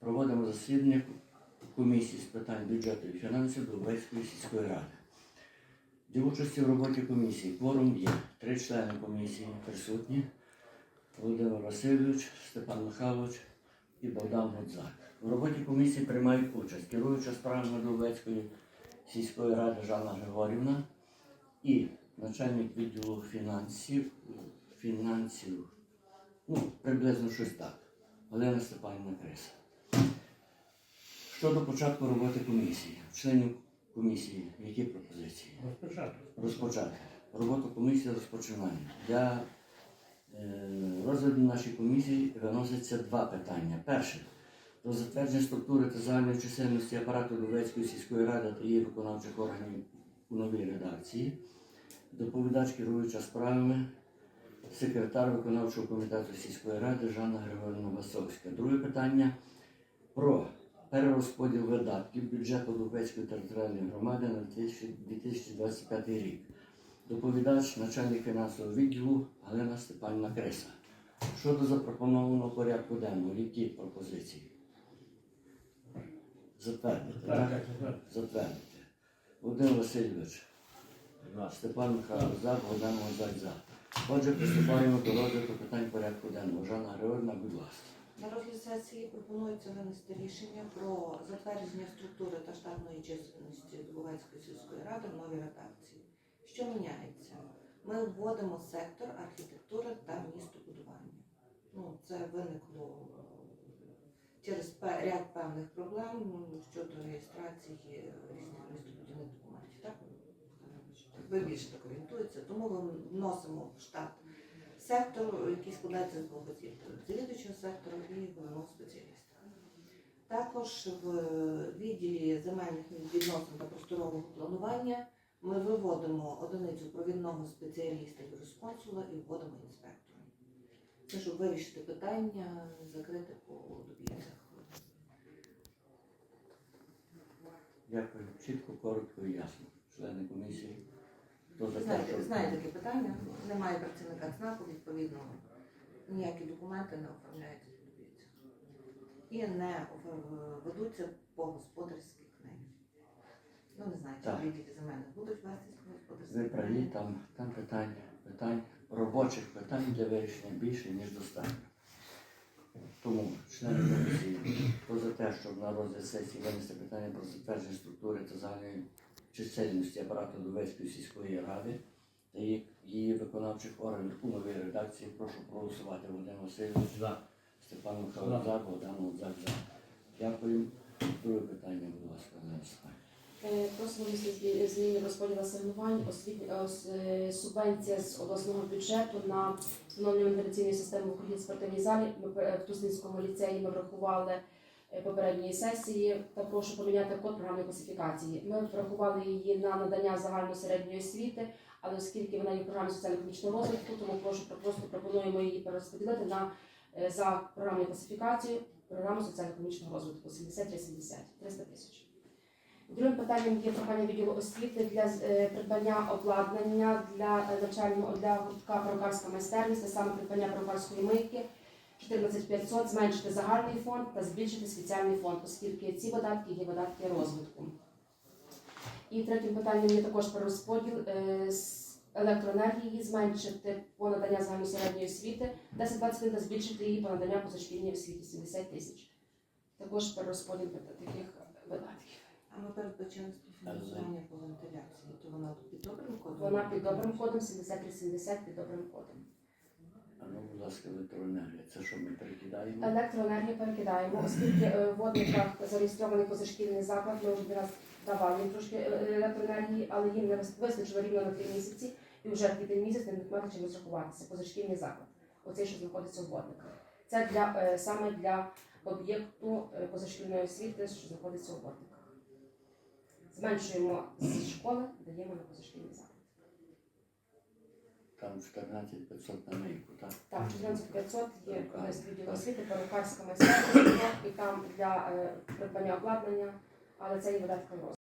проводимо засідання комісії з питань бюджету і фінансів Довбецької сільської ради. Для участі в роботі комісії кворум є три члени комісії присутні. Володимир Васильович, Степан Михайлович і Богдан Гудзак. В роботі комісії приймають участь керуюча справами Довбецької сільської ради Жанна Григорівна і начальник відділу фінансів, фінансів, ну, приблизно щось так, Олена Степанівна Криса. Щодо початку роботи комісії, членів комісії, які пропозиції? Розпочати. Розпочати. Роботу комісії розпочинаємо. Для е, розгляду нашої комісії виноситься два питання. Перше про затвердження структури та загальної чисельності апарату Довецької сільської ради та її виконавчих органів у новій редакції. Доповідач керуюча справами, секретар виконавчого комітету сільської ради Жанна Григорівна Васовська. Друге питання про перерозподіл видатків бюджету Довбецької територіальної громади на 2025 рік. Доповідач, начальник фінансового відділу Галина Степанівна Криса. Щодо запропонованого порядку денного, які пропозиції? Затвердити. Так, Так? так, так. Затвердити. Володимир Васильович, Степан Михайлович, за, Богдан Гозак, за. Отже, приступаємо до розгляду питань порядку денного. Жанна Григорівна, будь ласка. На розгляд сесії пропонується винести рішення про затвердження структури та штатної численності Дубовецької сільської ради в новій редакції. Що міняється? Ми вводимо сектор архітектури та містобудування. Ну, це виникло е, через ряд певних проблем щодо реєстрації різних містобудівних документів. Так? Ви більше так орієнтуєтеся, тому ми вносимо в штат сектор, який складається з двох осіб завідуючого сектору і головного спеціаліста. Також в відділі земельних відносин та просторового планування ми виводимо одиницю провідного спеціаліста юрисконсула і вводимо інспектора. Це щоб вирішити питання, закрити по добірцях. Дякую. Чітко, коротко і ясно. Члени комісії. За Знаєте, щоб- знаєте таке питання, немає працівника ЦНАПу, відповідно, ніякі документи не оформляються. І не ведуться по господарській книгі. Ну, не знаю, чи Так. в відділі земельних будуть вестись по господарській Ви праві, там, там питань, питань, робочих питань для вирішення більше, ніж достатньо. Тому члени комісії, хто за те, щоб на розгляд сесії винести питання про затвердження структури та загальної чисельності апарату Довецької сільської ради та її, виконавчих органів у новій редакції, прошу проголосувати Володимир Васильович, За. Степан Михайлович, за, Богдан Луцак, за. Дякую. Друге питання, будь ласка. Е, Просимо зміни розподілу асигнувань, е, е, субвенція з обласного бюджету на встановлення вентиляційної системи в Кругій спортивній залі. Ми в Туснинському ліцеї ми врахували е, попередньої сесії та прошу поміняти код програмної класифікації. Ми врахували її на надання загальної середньої освіти, але оскільки вона є в програмі соціально-економічного розвитку, тому прошу просто пропонуємо її перерозподілити на е, за програмною класифікацією програму соціально-економічного розвитку 70-80, 300 тисяч. Другим питанням є прохання відділу освіти для е, придбання обладнання для е, навчального для гуртка перукарська майстерність, саме придбання перукарської мийки 14500, зменшити загальний фонд та збільшити спеціальний фонд, оскільки ці видатки є видатки розвитку. І третім питанням є також про розподіл е, електроенергії, зменшити по надання загальної середньої освіти 10-21 та збільшити її по надання позашкільній освіті 70 тисяч. Також перерозподіл таких видатків. А ми передбачили співфінансування по вентиляції, то вона під добрим кодом? Вона під добрим кодом 7370 під добрим кодом. А ну, будь ласка, електроенергія. Це що ми перекидаємо? Електроенергію перекидаємо, оскільки е, в водниках зареєстрований позашкільний заклад, ми вже раз давали трошки е, електроенергії, але їм не вис- вистачило рівно на три місяці, і вже квітень місяць не мали чим розрахуватися. Позашкільний заклад, оцей, що знаходиться в водниках. Це для е, саме для об'єкту е, позашкільної освіти, що знаходиться у водниках. Зменшуємо з школи, даємо на позашкільний заклад. Там 14 500 на мийку, так? Так, 14500 є лист відділу освіти, перукарська майстерність, і там для е, придбання обладнання, але це є видатка розвитку.